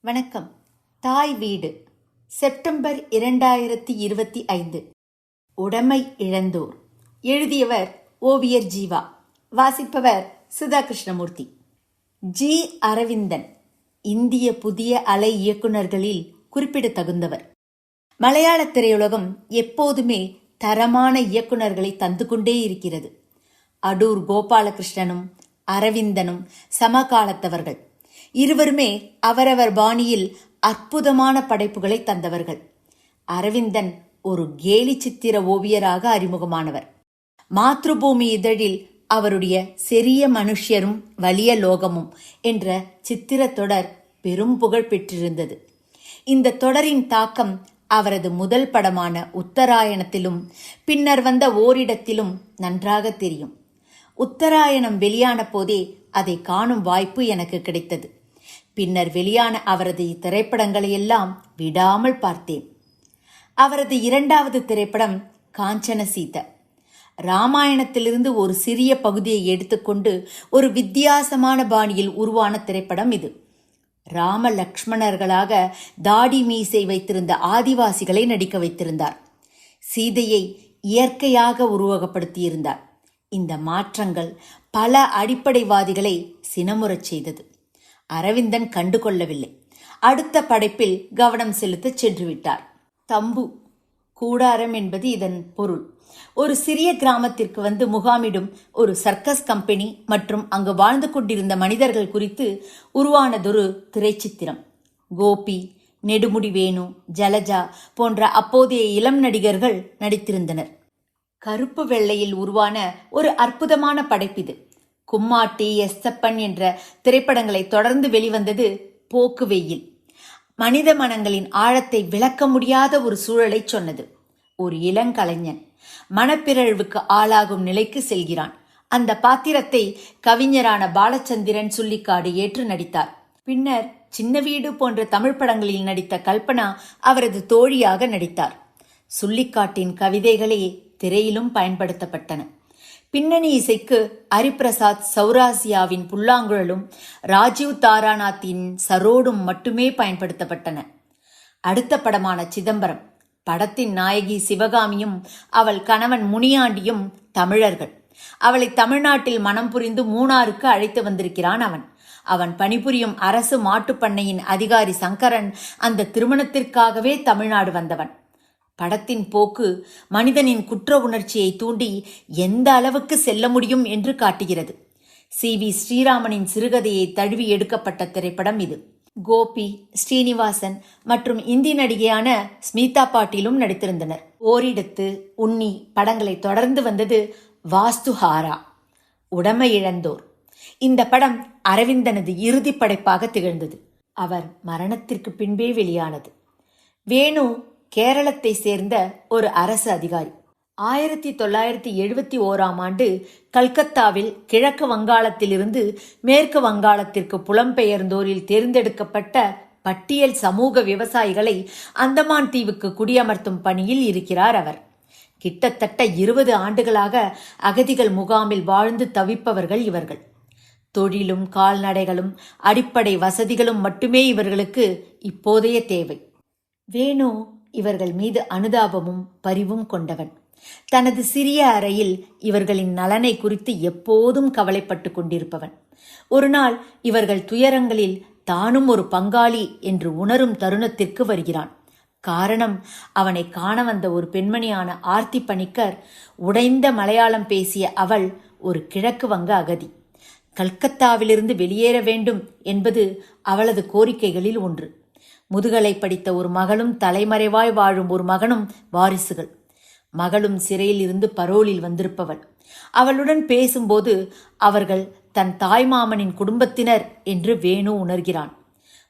வணக்கம். தாய் வீடு. செப்டம்பர் இரண்டாயிரத்தி இருபத்தி ஐந்து. உடமை இழந்தோர். எழுதியவர் ஓவியர் ஜீவா. வாசிப்பவர் சுதா கிருஷ்ணமூர்த்தி ஜி. அரவிந்தன் இந்திய புதிய அலை இயக்குனர்களில் குறிப்பிடத்தகுந்தவர். மலையாள திரையுலகம் எப்போதுமே தரமான இயக்குனர்களை தந்து கொண்டே இருக்கிறது. அடூர் கோபாலகிருஷ்ணனும் அரவிந்தனும் சமகாலத்தவர்கள். இருவருமே அவரவர் பாணியில் அற்புதமான படைப்புகளை தந்தவர்கள். அரவிந்தன் ஒரு கேலி சித்திர ஓவியராக அறிமுகமானவர். மாத்ருபூமி இதழில் அவருடைய செரிய மனுஷ்யரும் வலிய லோகமும் என்ற சித்திர தொடர் பெரும் புகழ் பெற்றிருந்தது. இந்த தொடரின் தாக்கம் அவரது முதல் படமான உத்தராயணத்திலும் பின்னர் வந்த ஓரிடத்திலும் நன்றாக தெரியும். உத்தராயணம் வெளியான போதே அதை காணும் வாய்ப்பு எனக்கு கிடைத்தது. பின்னர் வெளியான அவரது திரைப்படங்களை எல்லாம் விடாமல் பார்த்தேன். அவரது இரண்டாவது திரைப்படம் காஞ்சன சீத. ராமாயணத்திலிருந்து ஒரு சிறிய பகுதியை எடுத்துக்கொண்டு ஒரு வித்தியாசமான பாணியில் உருவான திரைப்படம் இது. ராம லக்ஷ்மணர்களாக தாடி மீசை வைத்திருந்த ஆதிவாசிகளை நடிக்க வைத்திருந்தார். சீதையை இயற்கையாக உருவகப்படுத்தியிருந்தார். இந்த மாற்றங்கள் பல அடிப்படைவாதிகளை சினமுறச் செய்தது. அரவிந்தன் கண்டு கொள்ளவில்லை அடுத்த படைப்பில் கவனம் செலுத்தச் சென்று விட்டார் தம்பு. கூடாரம் என்பது இதன் பொருள். ஒரு சிறிய கிராமத்திற்கு வந்து முகாமிடும் ஒரு சர்க்கஸ் கம்பெனி மற்றும் அங்கு வாழ்ந்து கொண்டிருந்த மனிதர்கள் குறித்து உருவானதொரு திரைச்சித்திரம். கோபி நெடுமுடி வேணு ஜலஜா போன்ற அப்போதைய இளம் நடிகர்கள் நடித்திருந்தனர். கருப்பு வெள்ளையில் உருவான ஒரு அற்புதமான படைப்பிது. கும்மாட்டி எஸ்தப்பன் என்ற திரைப்படங்களை தொடர்ந்து வெளிவந்தது போக்கு வெயில். மனித மனங்களின் ஆழத்தை விளக்க முடியாத ஒரு சூழலை சொன்னது. ஒரு இளங்கலைஞன் மனப்பிறழ்வுக்கு ஆளாகும் நிலைக்கு செல்கிறான். அந்த பாத்திரத்தை கவிஞரான பாலச்சந்திரன் சுள்ளிக்காடு ஏற்று நடித்தார். பின்னர் சின்ன வீடு போன்ற தமிழ் படங்களில் நடித்த கல்பனா அவரது தோழியாக நடித்தார். சுள்ளிக்காட்டின் கவிதைகளே திரையிலும் பயன்படுத்தப்பட்டன. பின்னணி இசைக்கு ஹரிபிரசாத் சௌராசியாவின் புல்லாங்குழலும் ராஜீவ் தாராநாத்தின் சரோடும் மட்டுமே பயன்படுத்தப்பட்டன. அடுத்த படமான சிதம்பரம் படத்தின் நாயகி சிவகாமியும் அவள் கணவன் முனியாண்டியும் தமிழர்கள். அவளை தமிழ்நாட்டில் மனம் புரிந்து மூணாருக்கு அழைத்து வந்திருக்கிறான் அவன். அவன் பணிபுரியும் அரசு மாட்டுப்பண்ணையின் அதிகாரி சங்கரன் அந்த திருமணத்திற்காகவே தமிழ்நாடு வந்தவன். படத்தின் போக்கு மனிதனின் குற்ற உணர்ச்சியை தூண்டி எந்த அளவுக்கு செல்ல முடியும் என்று காட்டுகிறது. சி. வி. ஸ்ரீராமனின் சிறுகதையை தழுவி எடுக்கப்பட்ட திரைப்படம் இது. கோபி ஸ்ரீனிவாசன் மற்றும் இந்தி நடிகையான ஸ்மிதா பாட்டீலும் நடித்திருந்தனர். ஓரிடத்து உன்னி படங்களை தொடர்ந்து வந்தது வாஸ்துஹாரா உடமை இழந்தோர். இந்த படம் அரவிந்தனது இறுதி படைப்பாக திகழ்ந்தது. அவர் மரணத்திற்கு பின்பே வெளியானது. வேணு கேரளத்தை சேர்ந்த ஒரு அரசு அதிகாரி. ஆயிரத்தி தொள்ளாயிரத்தி எழுபத்தி ஓராம் ஆண்டு கல்கத்தாவில் கிழக்கு வங்காளத்திலிருந்து மேற்கு வங்காளத்திற்கு புலம்பெயர்ந்தோரில் தேர்ந்தெடுக்கப்பட்ட பட்டியல் சமூக விவசாயிகளை அந்தமான் தீவுக்கு குடியமர்த்தும் பணியில் இருக்கிறார் அவர். கிட்டத்தட்ட இருபது ஆண்டுகளாக அகதிகள் முகாமில் வாழ்ந்து தவிப்பவர்கள் இவர்கள். தொழிலும் கால்நடைகளும் அடிப்படை வசதிகளும் மட்டுமே இவர்களுக்கு இப்போதைய தேவை. வேணு இவர்கள் மீது அனுதாபமும் பரிவும் கொண்டவன். தனது சிறிய அறையில் இவர்களின் நலனை குறித்து எப்போதும் கவலைப்பட்டு கொண்டிருப்பவன். ஒருநாள் இவர்கள் துயரங்களில் தானும் ஒரு பங்காளி என்று உணரும் தருணத்திற்கு வருகிறான். காரணம் அவனை காண வந்த ஒரு பெண்மணியான ஆர்த்தி பணிக்கர் உடைந்த மலையாளம் பேசிய அவள் ஒரு கிழக்கு வங்க அகதி. கல்கத்தாவிலிருந்து வெளியேற வேண்டும் என்பது அவளது கோரிக்கைகளில் ஒன்று. முதுகலை படித்த ஒரு மகளும் தலைமறைவாய் வாழும் ஒரு மகனும் வாரிசுகள். மகளும் சிறையில் இருந்து பரோலில் வந்திருப்பவள். அவளுடன் பேசும்போது அவர்கள் தன் தாய்மாமனின் குடும்பத்தினர் என்று வேணு உணர்கிறான்.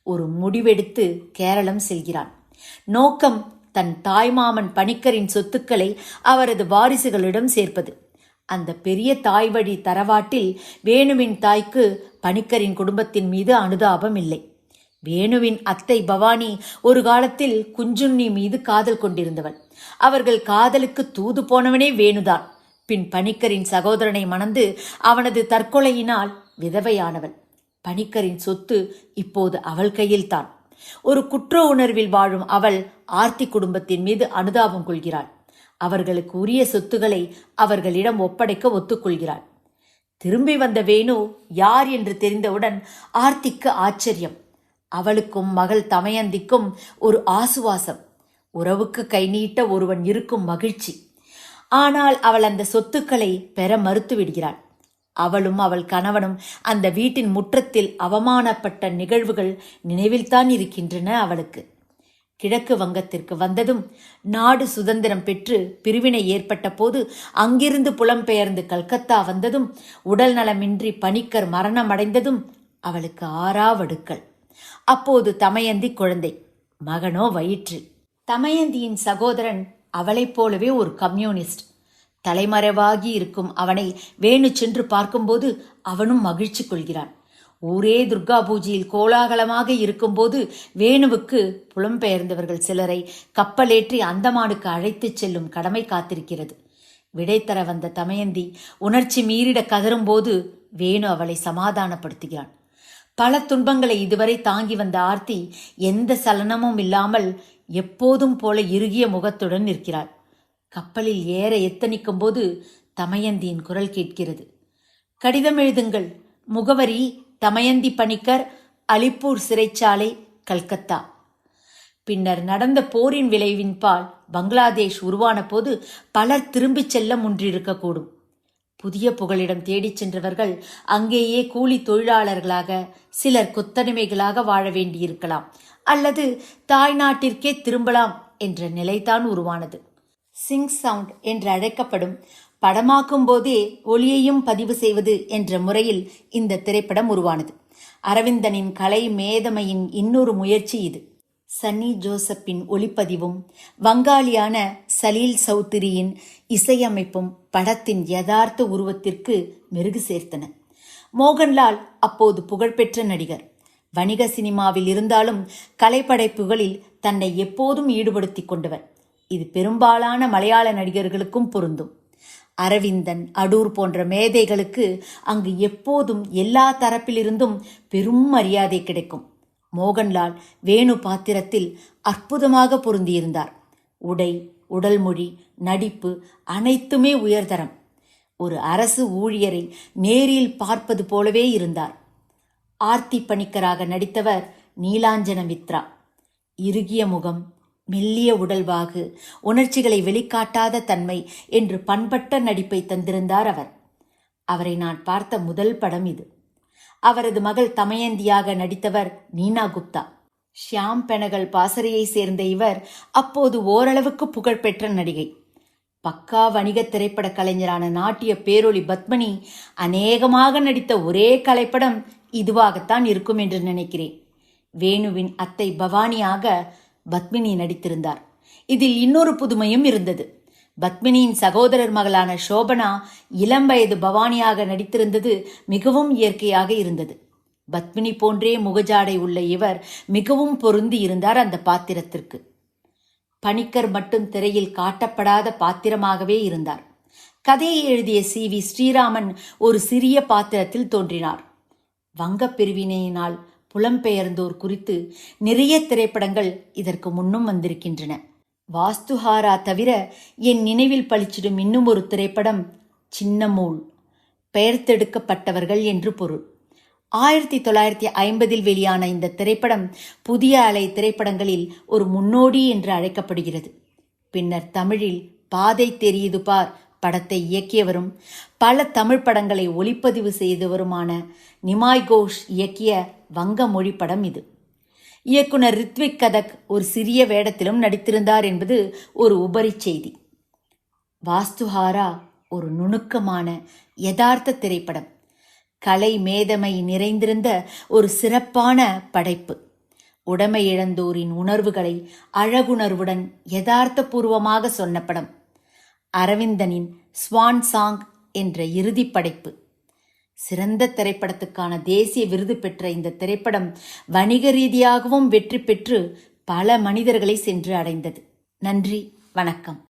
ஒரு முடிவெடுத்து கேரளம் செல்கிறான். நோக்கம் தன் தாய்மாமன் பணிக்கரின் சொத்துக்களை அவரது வாரிசுகளிடம் சேர்ப்பது. அந்த பெரிய தாய் வழி தரவாட்டில் வேணுவின் தாய்க்கு பணிக்கரின் குடும்பத்தின் மீது அனுதாபம் இல்லை. வேணுவின் அத்தை பவானி ஒரு காலத்தில் குஞ்சுண்ணி மீது காதல் கொண்டிருந்தவள். அவர்கள் காதலுக்கு தூது போனவனே வேணுதான். பின் பணிக்கரின் சகோதரனை மணந்து அவனது தற்கொலையினால் விதவையானவள். பணிக்கரின் சொத்து இப்போது அவள் கையில்தான். ஒரு குற்ற உணர்வில் வாழும் அவள் ஆர்த்தி குடும்பத்தின் மீது அனுதாபம் கொள்கிறாள். அவர்களுக்கு உரிய சொத்துக்களை அவர்களிடம் ஒப்படைக்க ஒத்துக்கொள்கிறாள். திரும்பி வந்த வேணு யார் என்று தெரிந்தவுடன் ஆர்த்திக்கு ஆச்சரியம். அவளுக்கும் மகள் தமயந்திக்கும் ஒரு ஆசுவாசம். உறவுக்கு கை நீட்ட ஒருவன் இருக்கும் மகிழ்ச்சி. ஆனால் அவள் அந்த சொத்துக்களை பெற மறுத்து விடுகிறாள். அவளும் அவள் கணவனும் அந்த வீட்டின் முற்றத்தில் அவமானப்பட்ட நிகழ்வுகள் நினைவில்தான் இருக்கின்றன அவளுக்கு. கிழக்கு வங்கத்திற்கு வந்ததும் நாடு சுதந்திரம் பெற்று பிரிவினை ஏற்பட்ட போது அங்கிருந்து புலம்பெயர்ந்து கல்கத்தா வந்ததும் உடல் நலமின்றி பணிக்கர் மரணமடைந்ததும் அவளுக்கு ஆறாவடுக்கள். அப்போது தமயந்தி குழந்தை. மகனோ வயிற்று. தமயந்தியின் சகோதரன் அவளைப் போலவே ஒரு கம்யூனிஸ்ட். தலைமறைவாகி இருக்கும் அவனை வேணு சென்று பார்க்கும்போது அவனும் மகிழ்ச்சி கொள்கிறான். ஊரே துர்கா பூஜையில் கோலாகலமாக இருக்கும்போது வேணுவுக்கு புலம்பெயர்ந்தவர்கள் சிலரை கப்பலேற்றி அந்தமானுக்கு அழைத்துச் செல்லும் கடமை காத்திருக்கிறது. விடை தர வந்த தமயந்தி உணர்ச்சி மீறிட கதறும்போது வேணு அவளை சமாதானப்படுத்துகிறான். பல துன்பங்களை இதுவரை தாங்கி வந்த ஆர்த்தி எந்த சலனமும் இல்லாமல் எப்போதும் போல இறுகிய முகத்துடன் நிற்கிறாள். கப்பலில் ஏற எத்தனிக்கும் போது தமயந்தியின் குரல் கேட்கிறது. கடிதம் எழுதுங்கள். முகவரி தமயந்தி பணிக்கர் அலிப்பூர் சிறைச்சாலை கல்கத்தா. பின்னர் நடந்த போரின் விளைவின்பால் பங்களாதேஷ் உருவான போது பலர் திரும்பிச் செல்ல முன்றிருக்கக்கூடும். புதிய புகலிடம் தேடிச் சென்றவர்கள் அங்கேயே கூலி தொழிலாளர்களாக சிலர் கொத்தடிமைகளாக வாழ வேண்டியிருக்கலாம். அல்லது தாய்நாட்டிற்கே திரும்பலாம் என்ற நிலைதான் உருவானது. சிங் சவுண்ட் என்று அழைக்கப்படும் படமாக்கும் போதே ஒளியையும் பதிவு செய்வது என்ற முறையில் இந்த திரைப்படம் உருவானது. அரவிந்தனின் கலை மேதமையின் இன்னொரு முயற்சி இது. சன்னி ஜோசப்பின் ஒளிப்பதிவும் வங்காளியான சலீல் சௌத்ரியின் இசையமைப்பும் படத்தின் யதார்த்த உருவத்திற்கு மெருகு சேர்த்தன. மோகன்லால் அப்போது புகழ்பெற்ற நடிகர். வணிக சினிமாவில் இருந்தாலும் கலைப்படைப்புகளில் தன்னை எப்போதும் ஈடுபடுத்திக் கொண்டவர். இது பெரும்பாலான மலையாள நடிகர்களுக்கும் பொருந்தும். அரவிந்தன் அடூர் போன்ற மேதைகளுக்கு அங்கு எப்போதும் எல்லா தரப்பிலிருந்தும் பெரும் மரியாதை கிடைக்கும். மோகன்லால் வேணு பாத்திரத்தில் அற்புதமாக பொருந்தியிருந்தார். உடை உடல் மொழி நடிப்பு அனைத்துமே உயர்தரம். ஒரு அரசு ஊழியரை நேரில் பார்ப்பது போலவே இருந்தார். ஆர்த்தி பணிக்கராக நடித்தவர் நீலாஞ்சன மித்ரா. இறுகிய முகம் மெல்லிய உடல்வாகு உணர்ச்சிகளை வெளிக்காட்டாத தன்மை என்று பண்பட்ட நடிப்பை தந்திருந்தார் அவர். அவரை நான் பார்த்த முதல் படம் இது. அவரது மகள் தமயந்தியாக நடித்தவர் நீனா குப்தா. ஷியாம் பெனகல் பாசறையை சேர்ந்த இவர் அப்போது ஓரளவுக்கு புகழ்பெற்ற நடிகை. பக்கா வணிக திரைப்பட கலைஞரான நாட்டிய பேரொளி பத்மனி அநேகமாக நடித்த ஒரே கலைப்படம் இதுவாகத்தான் இருக்கும் என்று நினைக்கிறேன். வேணுவின் அத்தை பவானியாக பத்மினி நடித்திருந்தார். இதில் இன்னொரு புதுமையும் இருந்தது. பத்மினியின் சகோதரர் மகளான சோபனா இளம் வயது பவானியாக நடித்திருந்தது மிகவும் இயற்கையாக இருந்தது. பத்மினி போன்றே முகஜாடை உள்ள இவர் மிகவும் பொருந்தி இருந்தார் அந்த பாத்திரத்திற்கு. பணிக்கர் மட்டும் திரையில் காட்டப்படாத பாத்திரமாகவே இருந்தார். கதையை எழுதிய சி. வி. ஸ்ரீராமன் ஒரு சிறிய பாத்திரத்தில் தோன்றினார். வங்கப் பிரிவினையினால் புலம்பெயர்ந்தோர் குறித்து நிறைய திரைப்படங்கள் இதற்கு முன்னும் வந்திருக்கின்றன. வாஸ்துஹாரா தவிர என் நினைவில் பளிச்சிடும் இன்னும் ஒரு திரைப்படம் சின்னமூல் பெயர்த்தெடுக்கப்பட்டவர்கள் என்று பொருள். ஆயிரத்தி தொள்ளாயிரத்தி ஐம்பதில் வெளியான இந்த திரைப்படம் புதிய அலை திரைப்படங்களில் ஒரு முன்னோடி என்று அழைக்கப்படுகிறது. பின்னர் தமிழில் பாதை தெரியுது பார் படத்தை இயக்கியவரும் பல தமிழ் படங்களை ஒளிப்பதிவு செய்தவருமான நிமாய் கோஷ் இயக்கிய வங்க மொழி படம் இது. இயக்குனர் ரித்விக் கதக் ஒரு சிறிய வேடத்திலும் நடித்திருந்தார் என்பது ஒரு உபரி செய்தி. வாஸ்துஹாரா ஒரு நுணுக்கமான யதார்த்த திரைப்படம். கலை மேதமை நிறைந்திருந்த ஒரு சிறப்பான படைப்பு. உடமை இழந்தோரின் உணர்வுகளை அழகுணர்வுடன் யதார்த்தபூர்வமாக சொன்ன படம். அரவிந்தனின் ஸ்வான் சாங் என்ற இறுதிப் படைப்பு. சிறந்த திரைப்படத்துக்கான தேசிய விருது பெற்ற இந்த திரைப்படம் வணிக ரீதியாகவும் வெற்றி பெற்று பல மனிதர்களை சென்று அடைந்தது. நன்றி வணக்கம்.